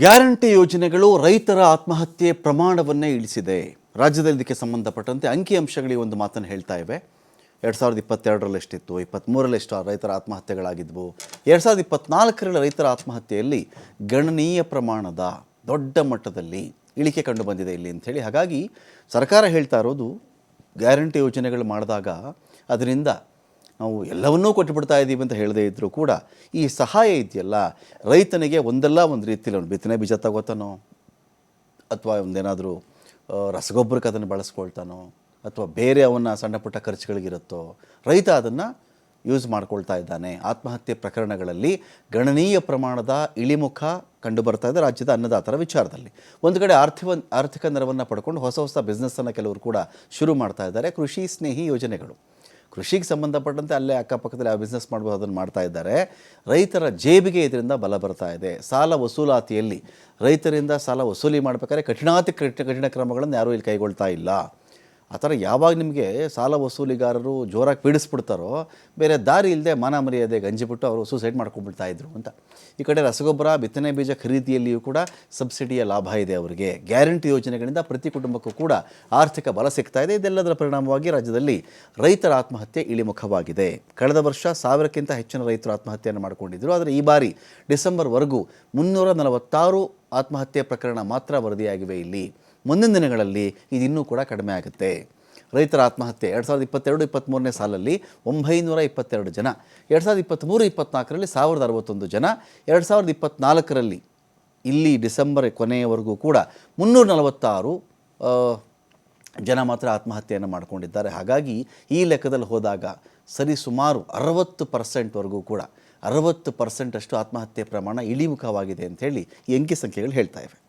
Guarantee ಯೋಜನೆಗಳು ರೈತರ ಆತ್ಮಹತ್ಯೆ ಪ್ರಮಾಣವನ್ನೇ ಇಳಿಸಿದೆ. ರಾಜ್ಯದಲ್ಲಿ ಇದಕ್ಕೆ ಸಂಬಂಧಪಟ್ಟಂತೆ ಅಂಕಿಅಂಶಗಳಿಗೆ ಒಂದು ಮಾತನ್ನು ಹೇಳ್ತಾ ಇವೆ. ಎರಡು ಸಾವಿರದ ಇಪ್ಪತ್ತೆರಡರಲ್ಲಿ ಎಷ್ಟಿತ್ತು ಇಪ್ಪತ್ತ್ಮೂರರಲ್ಲಿ ಎಷ್ಟು ರೈತರ ಆತ್ಮಹತ್ಯೆಗಳಾಗಿದ್ವು. ಎರಡು ಸಾವಿರದ ಇಪ್ಪತ್ನಾಲ್ಕರಲ್ಲಿ ರೈತರ ಆತ್ಮಹತ್ಯೆಯಲ್ಲಿ ಗಣನೀಯ ಪ್ರಮಾಣದ ದೊಡ್ಡ ಮಟ್ಟದಲ್ಲಿ ಇಳಿಕೆ ಕಂಡು ಬಂದಿದೆ ಇಲ್ಲಿ ಅಂಥೇಳಿ ಹಾಗಾಗಿ ಸರ್ಕಾರ ಹೇಳ್ತಾ ಇರೋದು, ಗ್ಯಾರಂಟಿ ಯೋಜನೆಗಳು ಮಾಡಿದಾಗ ಅದರಿಂದ ನಾವು ಎಲ್ಲವನ್ನೂ ಕೊಟ್ಟುಬಿಡ್ತಾ ಇದ್ದೀವಿ ಅಂತ ಹೇಳದೇ ಇದ್ದರೂ ಕೂಡ ಈ ಸಹಾಯ ಇದೆಯಲ್ಲ? ರೈತನಿಗೆ ಒಂದಲ್ಲ ಒಂದು ರೀತಿಯಲ್ಲಿ ಅವನು ಬಿತ್ತನೆ ಬೀಜ ತಗೋತಾನೋ? ಅಥವಾ ಒಂದೇನಾದರೂ ರಸಗೊಬ್ಬರಕ್ಕೆ ಅದನ್ನು ಬಳಸ್ಕೊಳ್ತಾನೋ? ಅಥವಾ ಬೇರೆ ಅವನ ಸಣ್ಣ ಪುಟ್ಟ ಖರ್ಚುಗಳಿಗಿರುತ್ತೋ? ರೈತ ಅದನ್ನು ಯೂಸ್ ಮಾಡ್ಕೊಳ್ತಾ ಇದ್ದಾನೆ. ಆತ್ಮಹತ್ಯೆ ಪ್ರಕರಣಗಳಲ್ಲಿ ಗಣನೀಯ ಪ್ರಮಾಣದ ಇಳಿಮುಖ ಕಂಡು ಬರ್ತಾ ಇದೆ ರಾಜ್ಯದ ಅನ್ನದಾತರ ವಿಚಾರದಲ್ಲಿ. ಒಂದು ಕಡೆ ಆರ್ಥಿಕ ಆರ್ಥಿಕ ನೆರವನ್ನು ಪಡ್ಕೊಂಡು ಹೊಸ ಹೊಸ ಬಿಸ್ನೆಸ್ಸನ್ನು ಕೆಲವರು ಕೂಡ ಶುರು ಮಾಡ್ತಾ ಇದ್ದಾರೆ. ಕೃಷಿ ಸ್ನೇಹಿ ಯೋಜನೆಗಳು. ಕೃಷಿಗೆ ಸಂಬಂಧಪಟ್ಟಂತೆ ಅಲ್ಲೇ ಅಕ್ಕಪಕ್ಕದಲ್ಲಿ ಆ ಬಿಸ್ನೆಸ್ ಮಾಡ್ಬೋದು, ಅದನ್ನು ಮಾಡ್ತಾ ಇದ್ದಾರೆ. ರೈತರ ಜೇಬಿಗೆ ಇದರಿಂದ ಬಲ ಬರ್ತಾ ಇದೆ. ಸಾಲ ವಸೂಲಾತಿಯಲ್ಲಿ ರೈತರಿಂದ ಸಾಲ ವಸೂಲಿ ಮಾಡಬೇಕಾದ್ರೆ ಕಠಿಣಾತಿ ಕಠಿಣ ಕ್ರಮಗಳನ್ನು ಯಾರೂ ಇಲ್ಲಿ ಕೈಗೊಳ್ತಾ ಇಲ್ಲ. ಆ ಥರ ಯಾವಾಗ ನಿಮಗೆ ಸಾಲ ವಸೂಲಿಗಾರರು ಜೋರಾಗಿ ಪೀಡಿಸ್ಬಿಡ್ತಾರೋ, ಬೇರೆ ದಾರಿ ಇಲ್ಲದೆ ಮಾನ ಮರ್ಯಾದೆ ಗಂಜಿಬಿಟ್ಟು ಅವರು ಸೂಸೈಡ್ ಮಾಡ್ಕೊಂಡ್ಬಿಡ್ತಾ ಇದ್ರು ಅಂತ. ಈ ಕಡೆ ರಸಗೊಬ್ಬರ, ಬಿತ್ತನೆ ಬೀಜ ಖರೀದಿಯಲ್ಲಿಯೂ ಕೂಡ ಸಬ್ಸಿಡಿಯ ಲಾಭ ಇದೆ ಅವರಿಗೆ. ಗ್ಯಾರಂಟಿ ಯೋಜನೆಗಳಿಂದ ಪ್ರತಿ ಕುಟುಂಬಕ್ಕೂ ಕೂಡ ಆರ್ಥಿಕ ಬಲ ಸಿಗ್ತಾ ಇದೆ. ಇದೆಲ್ಲದರ ಪರಿಣಾಮವಾಗಿ ರಾಜ್ಯದಲ್ಲಿ ರೈತರ ಆತ್ಮಹತ್ಯೆ ಇಳಿಮುಖವಾಗಿದೆ. ಕಳೆದ ವರ್ಷ ಸಾವಿರಕ್ಕಿಂತ ಹೆಚ್ಚಿನ ರೈತರು ಆತ್ಮಹತ್ಯೆಯನ್ನು ಮಾಡಿಕೊಂಡಿದ್ದರು ಆದರೆ ಈ ಬಾರಿ ಡಿಸೆಂಬರ್ವರೆಗೂ ಮುನ್ನೂರ ನಲವತ್ತಾರು ಆತ್ಮಹತ್ಯೆ ಪ್ರಕರಣ ಮಾತ್ರ ವರದಿಯಾಗಿವೆ ಇಲ್ಲಿ. ಮುಂದಿನ ದಿನಗಳಲ್ಲಿ ಇದಿನ್ನೂ ಕೂಡ ಕಡಿಮೆ ಆಗುತ್ತೆ. ರೈತರ ಆತ್ಮಹತ್ಯೆ ಎರಡು ಸಾವಿರದ ಇಪ್ಪತ್ತೆರಡು ಇಪ್ಪತ್ತ್ಮೂರನೇ ಸಾಲಲ್ಲಿ ಒಂಬೈನೂರ ಇಪ್ಪತ್ತೆರಡು ಜನ, ಎರಡು ಸಾವಿರದ ಇಪ್ಪತ್ತ್ಮೂರು ಇಪ್ಪತ್ತ್ನಾಲ್ಕರಲ್ಲಿ ಸಾವಿರದ ಅರವತ್ತೊಂದು ಜನ, ಎರಡು ಸಾವಿರದ ಇಪ್ಪತ್ತ್ನಾಲ್ಕರಲ್ಲಿ ಇಲ್ಲಿ ಡಿಸೆಂಬರ್ ಕೊನೆಯವರೆಗೂ ಕೂಡ ಮುನ್ನೂರ ನಲವತ್ತಾರು ಜನ ಮಾತ್ರ ಆತ್ಮಹತ್ಯೆಯನ್ನು ಮಾಡಿಕೊಂಡಿದ್ದಾರೆ. ಹಾಗಾಗಿ ಈ ಲೆಕ್ಕದಲ್ಲಿ ಹೋದಾಗ ಸರಿಸುಮಾರು ಅರವತ್ತು ಪರ್ಸೆಂಟ್ವರೆಗೂ ಕೂಡ ಅರವತ್ತು ಪರ್ಸೆಂಟಷ್ಟು ಆತ್ಮಹತ್ಯೆ ಪ್ರಮಾಣ ಇಳಿಮುಖವಾಗಿದೆ ಅಂಥೇಳಿ ಈ ಅಂಕಿ ಸಂಖ್ಯೆಗಳು ಹೇಳ್ತಾ ಇವೆ.